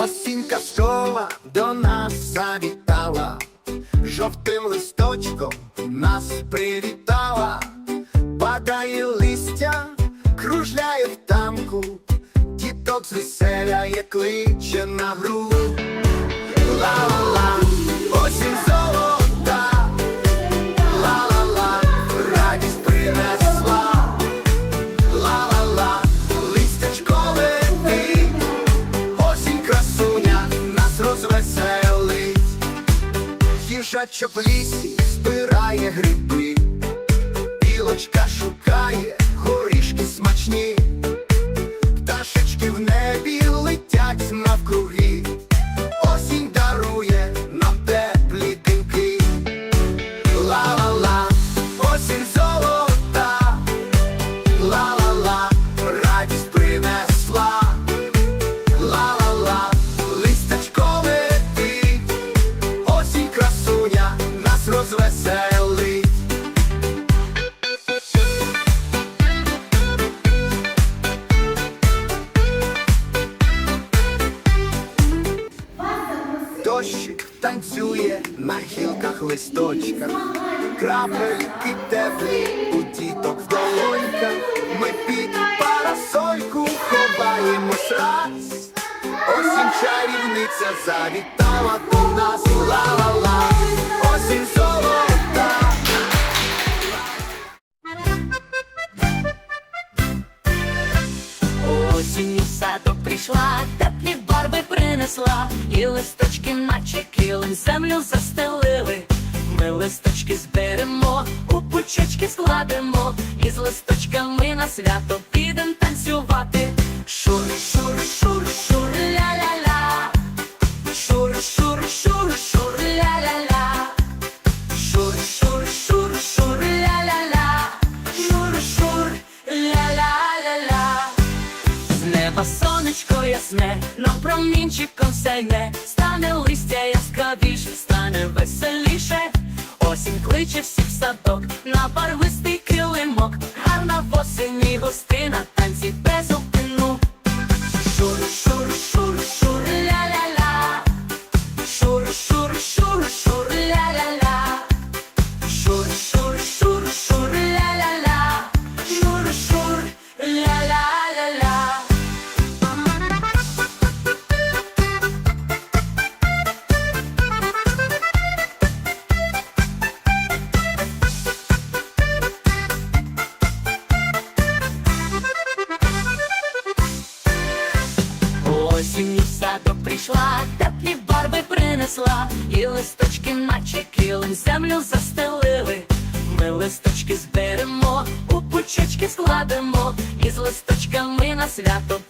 Осінь школа до нас завітала, жовтим листочком нас привітала, падає листя, кружляє в тамку, діток звеселяє, кличе на гру. Їжачок в лісі збирає гриби, білочка шукає розвеселить. Дощик танцює на гілках листочках, крапельки теплі у діток в долоньках. Ми під парасольку ховаємось раз. Осінь чарівниця завітала до нас, ла-ла-ла, осінь у садок прийшла, теплі барви принесла, і листочки, наче килим, землю застелили. Ми листочки зберемо, у пучечки складемо, і з листочками на свято підем танцювати. Шур, шур, шур, шур, ля-ля-ля. Ясне, но промінчиком сяйне, стане листя яскравіше, стане веселіше. Осінь кличе всіх прийшла, теплі барви принесла, і листочки, наче килим, землю застелили. Ми листочки зберемо, у пучечки складемо, і з листочками на свято